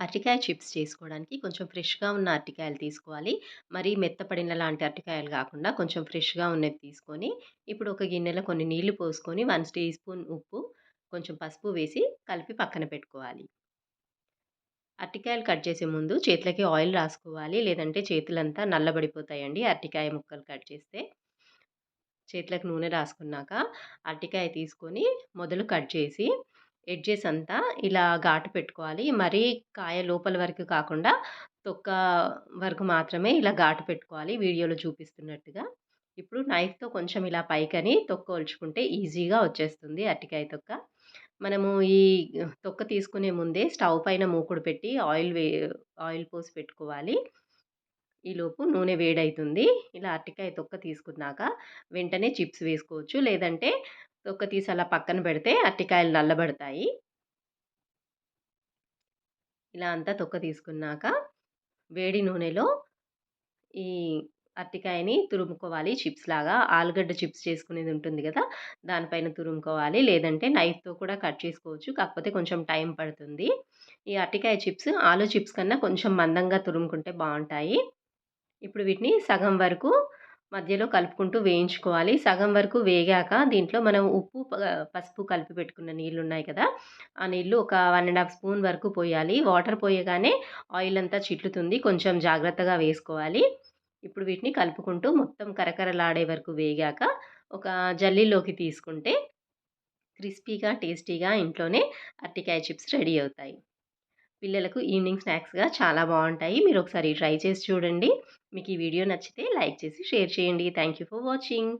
అరటికాయ చిప్స్ చేసుకోవడానికి కొంచెం ఫ్రెష్‌గా ఉన్న అరటికాయలు తీసుకోవాలి. మరీ మెత్తపడిన లాంటి అరటికాయలు కాకుండా కొంచెం ఫ్రెష్‌గా ఉన్నవి తీసుకొని, ఇప్పుడు ఒక గిన్నెలో కొన్ని నీళ్ళు పోసుకొని వన్ టీ స్పూన్ ఉప్పు, కొంచెం పసుపు వేసి కలిపి పక్కన పెట్టుకోవాలి. అరటికాయలు కట్ చేసే ముందు చేతులకి ఆయిల్ రాసుకోవాలి. లేదంటే చేతులంతా నల్లబడిపోతాయండి అరటికాయ ముక్కలు కట్ చేస్తే. చేతులకు నూనె రాసుకున్నాక అరటికాయ తీసుకొని మొదలు కట్ చేసి ఎడ్జెస్ అంతా ఇలా ఘాటు పెట్టుకోవాలి. మరీ కాయ లోపల వరకు కాకుండా తొక్క వరకు మాత్రమే ఇలా ఘాటు పెట్టుకోవాలి వీడియోలో చూపిస్తున్నట్టుగా. ఇప్పుడు నైఫ్‌తో కొంచెం ఇలా పైకని తొక్క ఒలుచుకుంటే ఈజీగా వచ్చేస్తుంది అరటికాయ తొక్క. మనము ఈ తొక్క తీసుకునే ముందే స్టవ్ పైన మూకుడు పెట్టి ఆయిల్ వే ఆయిల్ పోసి పెట్టుకోవాలి. ఈలోపు నూనె వేడవుతుంది ఇలా అరటికాయ తొక్క తీసుకున్నాక వెంటనే చిప్స్ వేసుకోవచ్చు. లేదంటే తొక్క తీసి అలా పక్కన పెడితే అరటికాయలు నల్లబడతాయి. ఇలా అంతా తొక్క తీసుకున్నాక వేడి నూనెలో ఈ అరటికాయని తురుముకోవాలి చిప్స్ లాగా ఆలుగడ్డ చిప్స్ చేసుకునేది ఉంటుంది కదా దానిపైన తురుముకోవాలి. లేదంటే నైఫ్‌తో కూడా కట్ చేసుకోవచ్చు. కాకపోతే కొంచెం టైం పడుతుంది. ఈ అరటికాయ చిప్స్ ఆలు చిప్స్ కన్నా కొంచెం మందంగా తురుముకుంటే బాగుంటాయి ఇప్పుడు వీటిని సగం వరకు మధ్యలో కలుపుకుంటూ వేయించుకోవాలి. సగం వరకు వేగాక దీంట్లో మనం ఉప్పు, పసుపు కలిపి పెట్టుకున్న నీళ్ళు ఉన్నాయి కదా! ఆ నీళ్ళు ఒక వన్ అండ్ హాఫ్ స్పూన్ వరకు పోయాలి. వాటర్ పోయగానే ఆయిల్ అంతా చిట్లుతుంది. కొంచెం జాగ్రత్తగా వేసుకోవాలి. ఇప్పుడు వీటిని కలుపుకుంటూ మొత్తం కరకరలాడే వరకు వేగాక ఒక జల్లీలోకి తీసుకుంటే క్రిస్పీగా, టేస్టీగా ఇంట్లోనే అరటికాయ చిప్స్ రెడీ అవుతాయి. పిల్లలకు ఈవినింగ్ స్నాక్స్‌గా చాలా బాగుంటాయి మీరు ఒకసారి ట్రై చేసి చూడండి. మీకు ఈ వీడియో నచ్చితే లైక్ చేసి షేర్ చేయండి. Thank you for watching.